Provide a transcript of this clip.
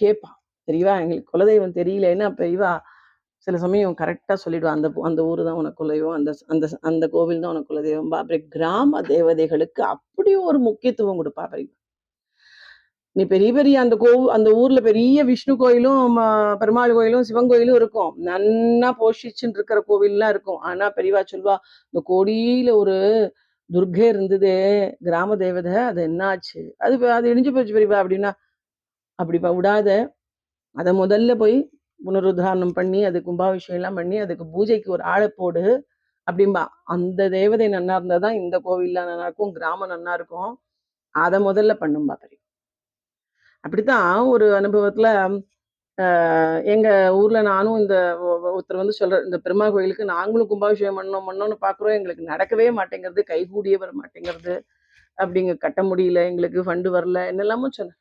கேட்பான் தெரியவா? எங்களுக்கு குலதெய்வம் தெரியலன்னா பெரியவா சில சமயம் கரெக்டா சொல்லிடுவா. அந்த அந்த ஊர் தான் உனக்கு குலதெய்வம். அந்த அந்த அந்த கோவில் தான் உனக்கு குலதெய்வம். அப்புறம் கிராம தேவதைகளுக்கு அப்படியும் ஒரு முக்கியத்துவம் கொடுப்பா பெரியவா நீ பெரிய பெரிய அந்த கோ அந்த ஊர்ல பெரிய விஷ்ணு கோயிலும் பெருமாள் கோயிலும் சிவன் கோயிலும் இருக்கும். நன்னா போஷிச்சுன்னு இருக்கிற கோவில்லாம் இருக்கும். ஆனா பெரியவா சொல்வா இந்த கோடியில ஒரு துர்கை இருந்ததே கிராம தேவதை அது என்னாச்சு? அது அது இடிஞ்சு போச்சு பெரியவா. அப்படின்னா அப்படி விடாத அதை முதல்ல போய் புனருத்தாரணம் பண்ணி அது கும்பாபிஷேகம்லாம் பண்ணி அதுக்கு பூஜைக்கு ஒரு ஆளை போடு அப்படிம்பா. அந்த தேவதை நன்னா இருந்தா தான் இந்த கோவில்லாம் நல்லா இருக்கும் கிராமம் நல்லா இருக்கும். அதை முதல்ல பண்ணும்பா தெரியும் அப்படித்தான் ஒரு அனுபவத்துல எங்கள் எங்க ஊர்ல நானும் இந்த ஒருத்தர் வந்து சொல்ற இந்த பெருமாள் கோயிலுக்கு நாங்களும் கும்பாபிஷேகம் பண்ணோம் பண்ணோம்னு பாக்குறோம். எங்களுக்கு நடக்கவே மாட்டேங்கிறது கைகூடியே வர மாட்டேங்கிறது. அப்படிங்க கட்ட முடியல எங்களுக்கு ஃபண்டு வரல என்னெல்லாமோ சொன்னேன்